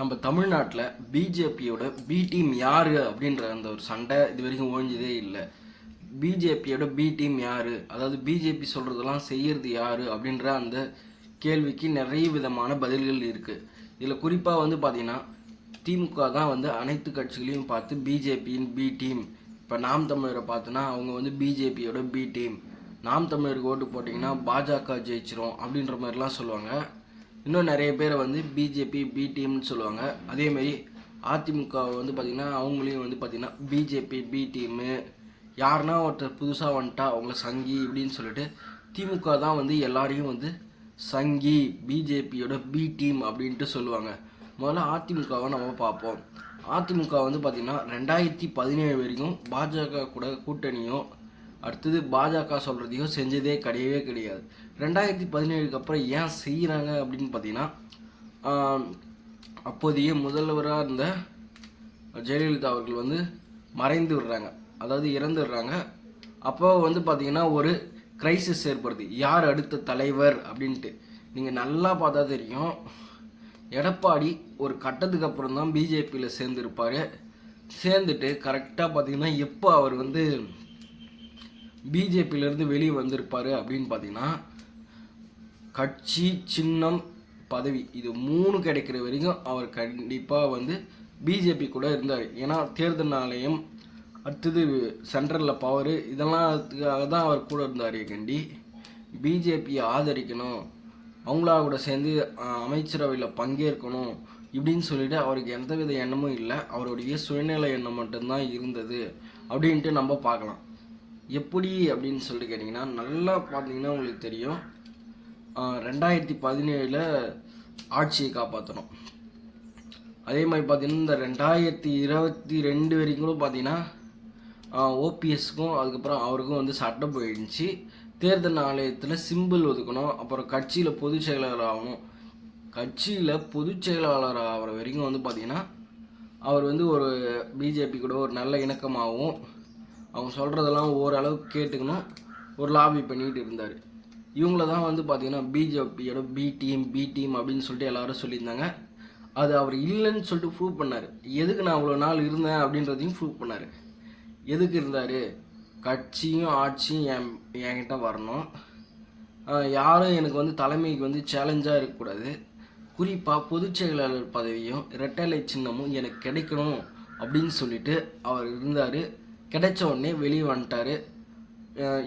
நம்ம தமிழ்நாட்டில் பிஜேபியோட பி டீம் யார் அப்படின்ற அந்த ஒரு சண்டை இது வரைக்கும் ஓஞ்சதே இல்லை பிஜேபியோட பி டீம் யார்? அதாவது பிஜேபி சொல்கிறதெல்லாம் செய்யறது யார்? அப்படின்ற அந்த கேள்விக்கு நிறைய விதமான பதில்கள் இருக்குது இதில் குறிப்பாக வந்து பார்த்திங்கன்னா திமுக தான் வந்து அனைத்து கட்சிகளையும் பார்த்து பிஜேபியின் பி டீம் இப்போ நாம் தமிழரை பார்த்தோன்னா அவங்க வந்து பிஜேபியோட பி டீம் நாம் தமிழருக்கு ஓட்டு போட்டிங்கன்னா பாஜக ஜெயிச்சிரும் அப்படின்ற மாதிரிலாம் சொல்லுவாங்க. இன்னும் நிறைய பேரை வந்து பிஜேபி பி டீம்னு சொல்லுவாங்க. அதேமாரி அதிமுக வந்து பார்த்திங்கன்னா அவங்களையும் வந்து பார்த்திங்கன்னா பிஜேபி பி டீமு யாருன்னா ஒருத்தர் புதுசாக வந்துட்டா அவங்கள சங்கி இப்படின்னு சொல்லிட்டு திமுக தான் வந்து எல்லாரையும் வந்து சங்கி பிஜேபியோட பி டீம் அப்படின்ட்டு சொல்லுவாங்க. முதல்ல அதிமுகவை நம்ம பார்ப்போம். அதிமுக வந்து பார்த்திங்கன்னா ரெண்டாயிரத்தி பதினேழு வரைக்கும் பாஜக கூட கூட்டணியும் அடுத்தது பாஜக சொல்கிறதையும் செஞ்சதே கிடையவே கிடையாது. ரெண்டாயிரத்தி பதினேழுக்கு அப்புறம் ஏன் செய்கிறாங்க அப்படின்னு பார்த்தீங்கன்னா அப்போதைய முதல்வராக இருந்த ஜெயலலிதா அவர்கள் வந்து மறைந்து விடுறாங்க. அதாவது இறந்துடுறாங்க அப்போ வந்து பார்த்தீங்கன்னா ஒரு கிரைசிஸ் ஏற்படுது. யார் அடுத்த தலைவர் அப்படின்ட்டு. நீங்கள் நல்லா பார்த்தா தெரியும். எடப்பாடி ஒரு கட்டத்துக்கு அப்புறம் தான் பிஜேபியில் சேர்ந்துருப்பார். சேர்ந்துட்டு கரெக்டாக பார்த்தீங்கன்னா எப்போ அவர் வந்து பிஜேபியிலேருந்து வெளியே வந்திருப்பார் அப்படின்னு பார்த்தீங்கன்னா கட்சி சின்னம் பதவி இது மூணு கிடைக்கிற வரைக்கும் அவர் கண்டிப்பாக வந்து பிஜேபி கூட இருந்தார். ஏன்னா தேர்தல் ஆணையம் அடுத்தது சென்ட்ரலில் பவர் இதெல்லாம் அதுக்காக தான் அவர் கூட இருந்தார் கண்டி. பிஜேபியை ஆதரிக்கணும். அவங்களா கூட சேர்ந்து அமைச்சரவையில் பங்கேற்கணும் இப்படின்னு சொல்லிட்டு அவருக்கு எந்தவித எண்ணமும் இல்லை. அவருடைய சுயநிலை எண்ணம் மட்டும்தான் இருந்தது. அப்படின்ட்டு நம்ம பார்க்கலாம். எப்படி அப்படின்னு சொல்லிட்டு கேட்டிங்கன்னா நல்லா பார்த்தீங்கன்னா உங்களுக்கு தெரியும். ரெண்டாயிரத்தி பதினேழில் ஆட்சியை காப்பாற்றணும் அதே மாதிரி பார்த்தீங்கன்னா இந்த ரெண்டாயிரத்தி இருபத்தி ரெண்டு வரைக்கும் கூட பார்த்தீங்கன்னா ஓபிஎஸ்க்கும் அதுக்கப்புறம் அவருக்கும் வந்து சட்டம் போயிடுச்சு. தேர்தல் ஆணையத்தில் சிம்பிள் ஒதுக்கணும் அப்புறம் கட்சியில் பொதுச் செயலாளர் ஆகணும். கட்சியில் பொதுச் செயலாளர் ஆகிற வரைக்கும் வந்து பார்த்திங்கன்னா அவர் வந்து ஒரு பிஜேபி கூட ஒரு நல்ல இணக்கமாகவும் அவங்க சொல்கிறதெல்லாம் ஓரளவுக்கு கேட்டுக்கணும். ஒரு லாபி பண்ணிக்கிட்டு இருந்தார். இவங்கள தான் வந்து பார்த்தீங்கன்னா பிஜேபியோட பி டீம் பி டீம் அப்படின்னு சொல்லிட்டு எல்லாரும் சொல்லியிருந்தாங்க. அது அவர் இல்லைன்னு சொல்லிட்டு ப்ரூவ் பண்ணார். எதுக்கு நான் அவ்வளோ நாள் இருந்தேன் அப்படின்றதையும் ப்ரூவ் பண்ணார். எதுக்கு இருந்தார்? கட்சியும் ஆட்சியும் என் என்கிட்ட வரணும். யாரும் எனக்கு வந்து தலைமைக்கு வந்து சேலஞ்சாக இருக்கக்கூடாது. குறிப்பாக பொதுச் செயலாளர் பதவியும் இரட்டைலை சின்னமும் எனக்கு கிடைக்கணும் அப்படின்னு சொல்லிட்டு அவர் இருந்தார். கிடைச்ச உடனே வெளியே வந்துட்டார்.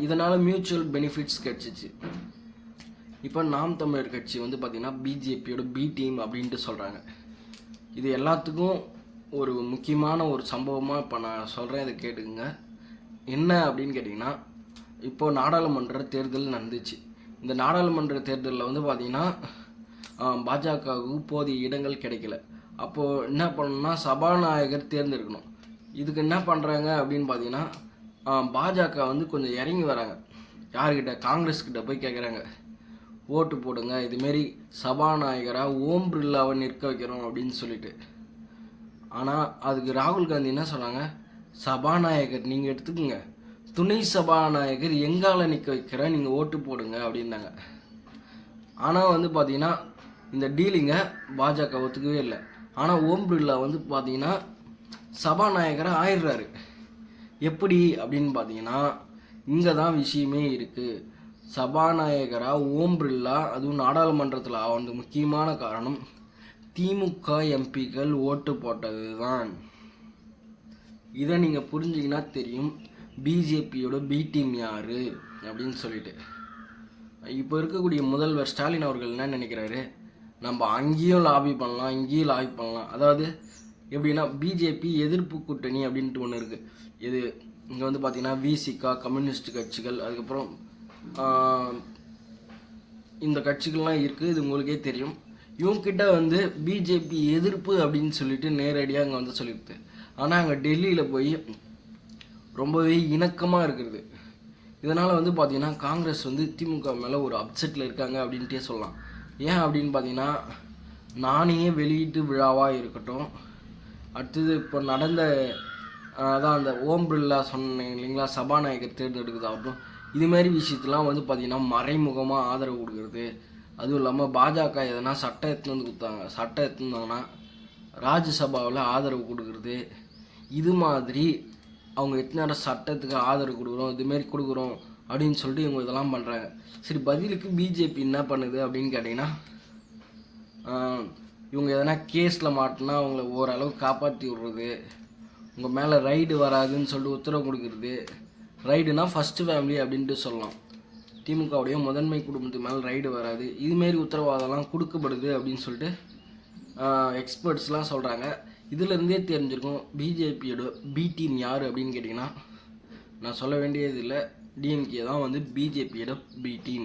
இதனால் மியூச்சுவல் பெனிஃபிட்ஸ் கிடச்சிச்சு. இப்போ நாம் தமிழர் கட்சி வந்து பார்த்திங்கன்னா பிஜேபியோட பி டீம் அப்படின்ட்டு சொல்கிறாங்க இது எல்லாத்துக்கும் ஒரு முக்கியமான ஒரு சம்பவமாக இப்போ நான் சொல்கிறேன் இதை கேட்டுக்குங்க. என்ன அப்படின்னு கேட்டிங்கன்னா இப்போ நாடாளுமன்ற தேர்தல் நடந்துச்சு. இந்த நாடாளுமன்ற தேர்தலில் வந்து பார்த்திங்கன்னா பாஜகவுக்கு போதிய இடங்கள் கிடைக்கல. அப்போது என்ன பண்ணணும்னா சபாநாயகர் தேர்ந்தெடுக்கணும். இதுக்கு என்ன பண்ணுறாங்க அப்படின்னு பார்த்தீங்கன்னா பாஜக வந்து கொஞ்சம் இறங்கி வராங்க. யார்கிட்ட? காங்கிரஸ் கிட்ட போய் கேட்குறாங்க ஓட்டு போடுங்க இதுமாரி சபாநாயகராக ஓம் பிர்லாவை நிற்க வைக்கிறோம் அப்படின்னு சொல்லிட்டு. ஆனால் அதுக்கு ராகுல் காந்தி என்ன சொன்னாங்க? சபாநாயகர் நீங்கள் எடுத்துக்கோங்க. துணை சபாநாயகர் எங்கால நிற்க வைக்கிறேன் நீங்கள் ஓட்டு போடுங்க அப்படின்னாங்க. ஆனால் வந்து பார்த்தீங்கன்னா இந்த டீலிங்கை பாஜக ஒத்துக்கவே இல்லை. ஆனால் ஓம் பிர்லா வந்து பார்த்தீங்கன்னா சபாநாயகராக ஆயிடுறாரு. எப்படி அப்படின்னு பார்த்தீங்கன்னா இங்கே தான் விஷயமே இருக்குது சபாநாயகராக ஓம் பிர்லா அதுவும் நாடாளுமன்றத்தில் ஆவது முக்கியமான காரணம் திமுக எம்பிக்கள் ஓட்டு போட்டது தான் இதை நீங்கள் புரிஞ்சிங்கன்னா தெரியும் பிஜேபியோட பி டீம் யார் அப்படின்னு சொல்லிட்டு. இப்போ இருக்கக்கூடிய முதல்வர் ஸ்டாலின் அவர்கள் என்ன நினைக்கிறாரு? நம்ம அங்கேயும் லாபி பண்ணலாம் இங்கேயும் லாபி பண்ணலாம். அதாவது எப்படின்னா பிஜேபி எதிர்ப்பு கூட்டணி அப்படின்ட்டு ஒன்று இருக்குது இது இங்கே வந்து பார்த்தீங்கன்னா விசிகா கம்யூனிஸ்ட் கட்சிகள் அதுக்கப்புறம் இந்த கட்சிகள்லாம் இருக்குது இது உங்களுக்கே தெரியும். இவங்கிட்ட வந்து பிஜேபி எதிர்ப்பு அப்படின்னு சொல்லிட்டு நேரடியாக அங்கே வந்து சொல்லிடுது ஆனால் அங்கே டெல்லியில் போய் ரொம்பவே இணக்கமாக இருக்கிறது. இதனால் வந்து பார்த்திங்கன்னா காங்கிரஸ் வந்து திமுக மேலே ஒரு அப்செட்டில் இருக்காங்க அப்படின்ட்டே சொல்லலாம். ஏன் அப்படின்னு பார்த்தீங்கன்னா நானே வெளியீட்டு விழாவாக இருக்கட்டும் அடுத்தது இப்போ நடந்த அதான் அந்த ஓம் பிர்லா சொன்னேன் இல்லைங்களா சபாநாயகர் தேர்ந்தெடுக்கிறதாகட்டும் இது மாதிரி விஷயத்தெலாம் வந்து பார்த்திங்கன்னா மறைமுகமாக ஆதரவு கொடுக்குறது. அதுவும் இல்லாமல் பாஜக எதனா சட்டம் எடுத்துன்னு வந்து கொடுத்தாங்க சட்டம் எடுத்துன்னு வந்தாங்கன்னா ராஜ்யசபாவில் ஆதரவு கொடுக்குறது. இது மாதிரி அவங்க எத்தனை நேரம் சட்டத்துக்கு ஆதரவு கொடுக்குறோம் இதுமாரி கொடுக்குறோம் அப்படின்னு சொல்லிட்டு இவங்க இதெல்லாம் பண்ணுறாங்க சரி பதிலுக்கு பிஜேபி என்ன பண்ணுது அப்படின்னு கேட்டிங்கன்னா இவங்க எதனா கேஸில் மாட்டினா அவங்கள ஓரளவு காப்பாற்றி விடுறது. உங்கள் மேலே ரைடு வராதுன்னு சொல்லிட்டு உத்தரவு கொடுக்குறது. ரைடுனா ஃபஸ்ட்டு ஃபேமிலி அப்படின்ட்டு சொல்லலாம். திமுகவுடைய முதன்மை குடும்பத்துக்கு மேலே ரைடு வராது. இதுமாரி உத்தரவாதம்லாம் கொடுக்கப்படுது அப்படின்னு சொல்லிட்டு எக்ஸ்பர்ட்ஸ்லாம் சொல்கிறாங்க இதுலேருந்தே தெரிஞ்சிருக்கும் பிஜேபியோட பி டீம் யார் அப்படின்னு கேட்டிங்கன்னா நான் சொல்ல வேண்டியது இல்லை. டிஎம்கே தான் வந்து பிஜேபியோட பி டீம்